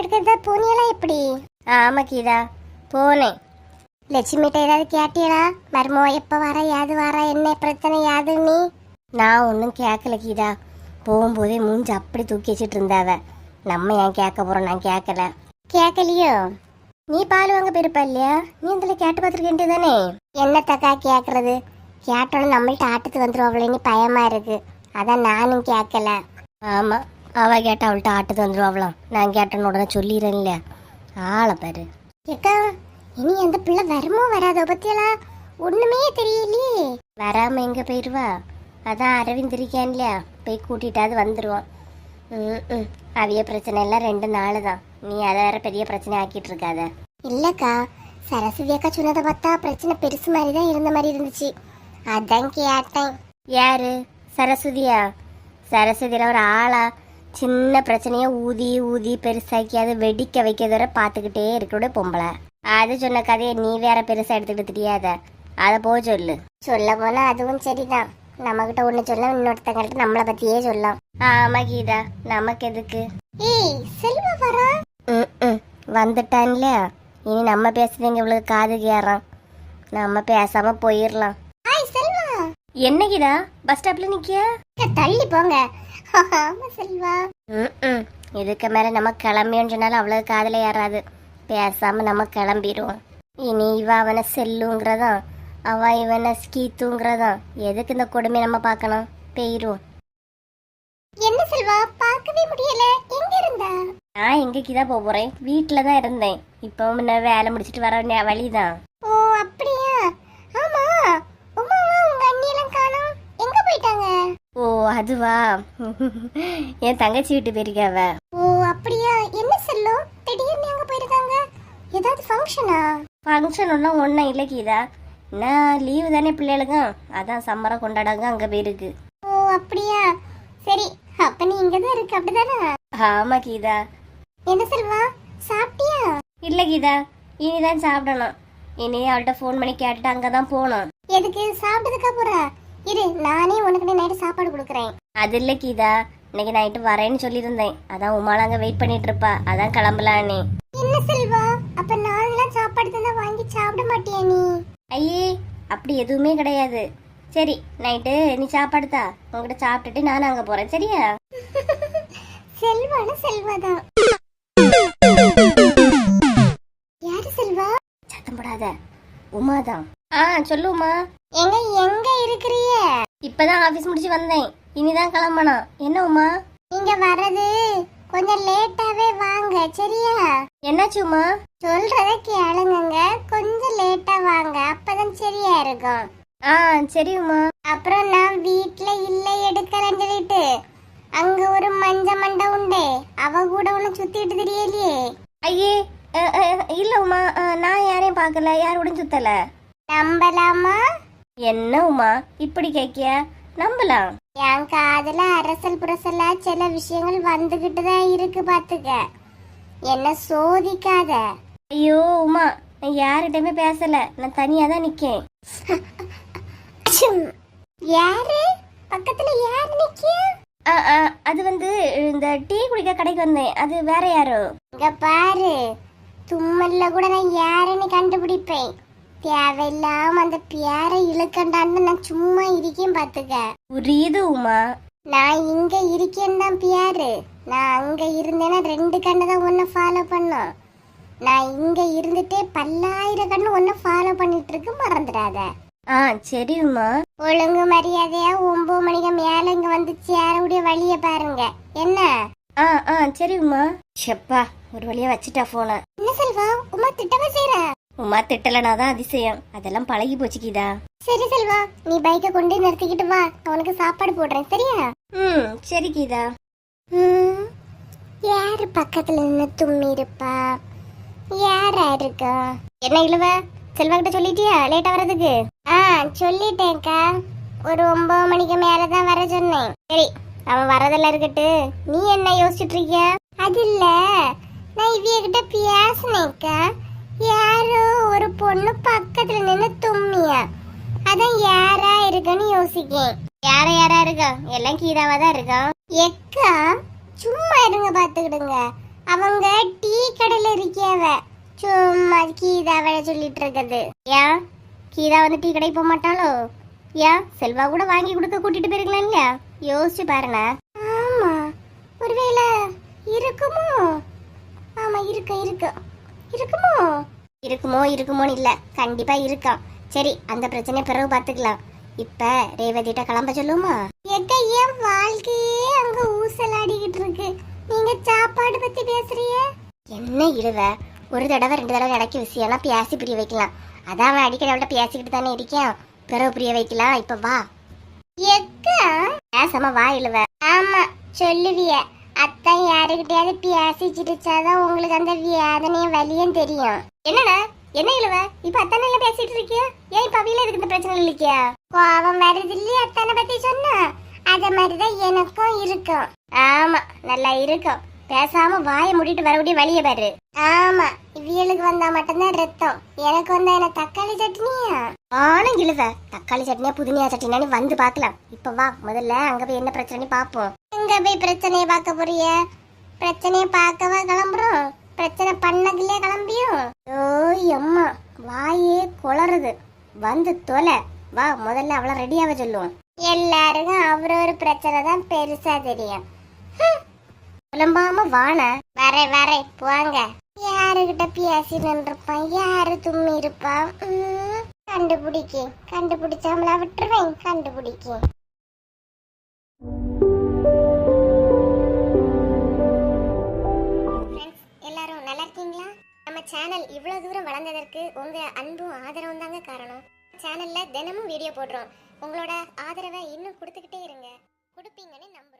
எடுக்கிறதா போனியலா எப்படி? ஆமா கீதா போனேன். லட்சுமிகிட்ட ஏதாவது கேட்டியலா மருமோ எப்ப வர யாது வர என்ன பிரச்சனை யாது நீ? நான் ஒன்றும் கேட்கல கீதா. போகும்போதே மூஞ்சி அப்படி தூக்கி வச்சிட்டு இருந்தாவ. நம்ம ஏன் கேட்க போறோம்? நான் கேட்கல. கேட்கலையோ? நீ பால் வாங்க போயிருப்பா இல்லையா? நீ இதுல கேட்டு பார்த்துருக்கேன்ட்டு தானே என்னத்தக்கா கேக்குறது? கேட்டோன்னு நம்மள்ட்ட ஆட்டத்து வந்துருவாங்களேன்னு பயமா இருக்கு. அதான் நானும் கேட்கல. ஆமா. அவ கேட்டா அவள்கிட்ட ஆட்டத்து வந்துருவாங்களாம் நான் கேட்டேன்னு உடனே சொல்லிடுறேன் இல்லையா ஆளை பாரு ஏக்கா இனி அந்த பிள்ளை வருமோ வராதோ பத்தியலா ஒண்ணுமே தெரியலையே வராம எங்க போயிருவா அதான் அரவிந்த் இருக்கான் இல்லையா போய் கூட்டிட்டாவது வந்துருவான் ம் ம் அவிய பிரச்சனை எல்லாம் ரெண்டு நாள் தான் நீ அதை வேற பெரிய பிரச்சனை ஆக்கிட்டு இருக்காத இல்லக்கா சரஸ்வதி அக்கா சொன்னதை பார்த்தா பிரச்சனை பெருசு மாதிரி தான் இருந்த மாதிரி இருந்துச்சு அதான் கேட்டேன் யாரு சரஸ்வதியா சரஸ்வதியில ஒரு ஆளா சின்ன பிரச்சனைய ஊதி ஊதி பெருசாக்கி அதை வெடிக்க வைக்கிறத வரை பார்த்துக்கிட்டே இருக்கிறோட பொம்பளை. அது சொன்ன கதையை நீ வேற பெருசா எடுத்துக்கிட்டு தெரியாத அதை? போ சொல்லு. சொல்ல போனா அதுவும் சரிதான். நம்ம கிட்ட ஒண்ணு சொல்ல இன்னொருத்தங்கிட்ட நம்மளை பத்தியே சொல்லலாம். ஆமா கீதா நமக்கு எதுக்கு? ஏய் செல்வா வரா? ம். வந்துட்டான்ல இனி நம்ம பேசுறீங்க இவளுக்கு காது கேறான்? நம்ம பேசாம போயிடலாம் ஹாய் செல்வா. என்ன கீதா? பஸ் ஸ்டாப்ல நிக்கியா? தள்ளி போங்க. ஆமா செல்வா. இதுக்கு மேல நம்ம கிளம்பியோன்னு சொன்னாலும் அவ்வளவு காதுல ஏறாது. பேசாம நம்ம கிளம்பிடுவோம். இனி இவ அவனை செல்லுங்கிறதான் அவன் இவனை ஸ்கீத்துங்கிறதான் எதுக்கு இந்த கொடுமை நம்ம பார்க்கணும்? போயிரும் என்ன செல்வா பார்க்கவே முடியல. எங்க இருந்தா? நான் எங்கேக்கு தான் போக போறேன்? வீட்டில் தான் இருந்தேன். இப்போ முன்ன வேலை முடிச்சிட்டு வர வழிதான் ஓ அப்படியா ஆமா உமாவும் உங்க அண்ணியெல்லாம் காணோம் எங்க போயிட்டாங்க ஓ அதுவா? என் தங்கச்சி வீட்டு போயிருக்காவ ஓ அப்படியா? என்ன செல்லும் திடீர்னு எங்க போயிருக்காங்க? ஏதாவது ஃபங்க்ஷனா ஃபங்க்ஷன் ஒன்றும் ஒன்றும் இல்லை கீதா. நான் லீவு தானே பிள்ளைகளுக்கும் அதான் சம்மரம் கொண்டாடாங்க அங்கே போயிருக்கு ஓ அப்படியா? சரி அப்ப நீ இங்க தான் இருக்க அப்படிதானே? ஆமா கீதா. என்ன செல்வா? சாப்பிட்டியா? இல்லை கீதா. இனிதான் சாப்பிடணும். இனி அவள்கிட்ட ஃபோன் பண்ணி கேட்டுட்டு அங்கே தான் போகணும் எதுக்கு? சாப்பிட்டதுக்கா போற? இரு நானே உனக்கு நைட்டு சாப்பாடு கொடுக்குறேன். அது இல்லை கீதா. இன்னைக்கு நைட்டு வரேன்னு சொல்லியிருந்தேன். அதான் உமால அங்கே வெயிட் பண்ணிட்டு இருப்பா. அதான் கிளம்பலான்னு. என்ன செல்வா? அப்ப நான்லாம் சாப்பாடு தந்தா வாங்கி சாப்பிட மாட்டியா நீ? ஐயே அப்படி எதுவுமே கிடையாது. சரி நைட்டு நீ சாப்பாடு தா. உங்ககிட்ட சாப்பிட்டுட்டு நானும் அங்கே போகிறேன் சரியா? செல்வான செல்வாதான். யாரு செல்வா? சத்தம் போடாத. உமா தான் ஆ சொல்லு உமா எங்க எங்க இருக்கிறிய இப்பதான் ஆபீஸ் முடிச்சு வந்தேன். இனிதான் கிளம்பணும். என்ன உமா நீங்க வர்றது கொஞ்சம் லேட்டாவே வாங்க சரியா? என்னாச்சு உமா சொல்றத கேளுங்க கொஞ்சம் லேட்டா வாங்க அப்பதான் சரியா இருக்கும். ஆ சரி உமா அப்புறம் நான் வீட்ல இல்ல எடுக்கலன்னு சொல்லிட்டு அங்க ஒரு மஞ்ச மண்டை உண்டே அவ கூட உன்னை சுத்திட்டு தெரியலையே. ஐயே அ, அ, இல்ல உமா அ, நான் யாரையும் பார்க்கல. யாரோட சுத்தல. நம்பலாமா? என்ன உமா இப்படி கேக்கிய? நம்பலாம். என் காதுல அரசல் புரசலா சில விஷயங்கள் வந்துகிட்டு தான் இருக்கு பாத்துக்க. என்ன சோதிக்காத? ஐயோ உமா நான் யார்கிட்டயுமே பேசல. நான் தனியா தான் நிக்கேன். யாரு? பக்கத்துல யாரு நிக்கிய? அது வந்து இந்த டீ குடிக்க கடைக்கு வந்தேன். அது வேற யாரோ? இங்க பாரு. தும்மல்ல கூட நான் யாருன்னு கண்டுபிடிப்பேன். தேவையில்லாம அந்த பேரை இழுக்கண்டான்னு நான் சும்மா இருக்கேன் பாத்துக்க புரியுது உமா. நான் இங்க இருக்கேன் தான் பியாரு நான் அங்க இருந்தேன்னா ரெண்டு கண்ணு தான் உன்னை ஃபாலோ பண்ணும். நான் இங்க இருந்துட்டே பல்லாயிரம் கண்ணு உன்னை ஃபாலோ பண்ணிட்டு இருக்கு மறந்துடாத. ஆ சரி உமா. ஒழுங்கு மரியாதையா ஒன்பது மணிக்கு மேல இங்க வந்து சேரவுடைய வழிய பாருங்க. என்ன? ஆ ஆ சரி உமா. செப்பா ஒரு வழியா வச்சுட்டா போன என்ன செல்வா உமா திட்டமா செய்யற உமா திட்டலனா தான் அதிசயம். அதெல்லாம் பழகி போச்சுக்கிதா சரி செல்வா நீ பைக்கை கொண்டு நிறுத்திக்கிட்டு வா. நான் உனக்கு சாப்பாடு போடுறேன் சரியா? ம் சரி கீதா. ம், யாரு பக்கத்துல நின்று தும்மி இருப்பா யாரா இருக்கா? என்ன இழுவ? செல்வா கிட்ட சொல்லிட்டியா லேட்டா வர்றதுக்கு? ஆ சொல்லிட்டேன்க்கா. ஒரு ஒன்பது மணிக்கு மேலதான் வர சொன்னேன். சரி அவன் வரதெல்லாம் இருக்கட்டு. நீ என்ன யோசிச்சுட்டு இருக்கிய? அது இல்ல. நான் இவிய கிட்ட பேசினேன்க்கா. யாரோ ஒரு பொண்ணு பக்கத்துல நின்று தும்மியா. அதான் யாரா இருக்குன்னு யோசிக்கேன். யார யாரா இருக்கா? எல்லாம் கீதாவா தான் இருக்கா? எக்கா சும்மா இருங்க பாத்துக்கிடுங்க. அவங்க டீ கடையில இருக்கியவ. சும்மா கீதாவை சொல்லிட்டு இருக்குது. ஏன் கீதா வந்து டீ கடைக்கு போக மாட்டாளோ? ஏன் செல்வா கூட வாங்கி கொடுக்க கூட்டிட்டு போயிருக்கலாம் இல்லையா? யோசிச்சு பாருங்க ஆமா ஒருவேளை இருக்குமோ? ஆமா இருக்கு இருக்கு. இருக்குமோ? இருக்குமோ இருக்குமோன்னு இல்லை. கண்டிப்பா இருக்கான் சரி அந்த பிரச்சனையை பிறகு பாத்துக்கலாம் இப்ப ரேவதிட்ட கிளம்ப சொல்லுமா எக்க என் வாழ்க்கையே அங்க ஊசலாடிக்கிட்டு இருக்கு. நீங்க சாப்பாடு பத்தி பேசுறிய என்ன இழுவ? ஒரு தடவை ரெண்டு தடவை நடக்க விஷயம்னா பேசி புரிய வைக்கலாம். அதான் அவன் அடிக்கடி அவள்கிட்ட பேசிக்கிட்டு தானே இருக்கேன் பிறகு புரிய வைக்கலாம். இப்ப வா. எக்கா? பேசாம வா இழுவ. ஆமா சொல்லுவிய. அத்தான் யாருக்கிட்டயாவது பேசி சிரிச்சாதான் உங்களுக்கு அந்த வேதனையும் வலியும் தெரியும். என்னடா? என்ன இழுவ? இப்ப அத்தனை எல்லாம் பேசிட்டு இருக்கியா? ஏன் இப்ப அவையில இருக்கு இந்த பிரச்சனை இல்லைக்கியா கோபம் வருது இல்லையா அத்தனை பத்தி சொன்னா? அத மாதிரிதான் எனக்கும் இருக்கும். ஆமா நல்லா இருக்கும். பேசாம வாயை மூடிட்டு வரக்கூடிய வழிய பாரு. ஆமா. இவியலுக்கு வந்தா மட்டும்தான் ரத்தம். எனக்கு வந்தா என்ன தக்காளி சட்னியா? ஆனும் இழுவ தக்காளி சட்னியா புதினியா சட்னியா வந்து பார்க்கலாம். இப்ப வா முதல்ல அங்க போய் என்ன பிரச்சனைன்னு பாப்போம் எங்க போய் பிரச்சனையை பார்க்க போறிய? பிரச்சனையை பார்க்கவா கிளம்புறோம்? பிரச்சனை பண்ணதுலயே கிளம்பியும்? ஓய் அம்மா வாயே குளறுது. வந்து தொலை. வா முதல்ல அவளை ரெடியாவ சொல்லுவோம். எல்லாருக்கும் அவரொரு பிரச்சனை தான் பெருசா தெரியும். புலம்பாம வான வரே வரே போங்க. யாருகிட்ட பேசி நின்றுப்பான் யாரு தும்மி இருப்பான் ம், கண்டுபிடிச்சாமலா விட்டுருவேன். கண்டுபிடிக்கி எல்லாரும் நல்லா இருக்கீங்களா? நம்ம சேனல் இவ்வளவு தூரம் வளர்ந்ததற்கு உங்க அன்பும் ஆதரவும் தாங்க காரணம். சேனல்ல தினமும் வீடியோ போடுறோம். உங்களோட ஆதரவை இன்னும் கொடுத்துக்கிட்டே இருங்க. கொடுப்பீங்கன்னு நம்புறோம்.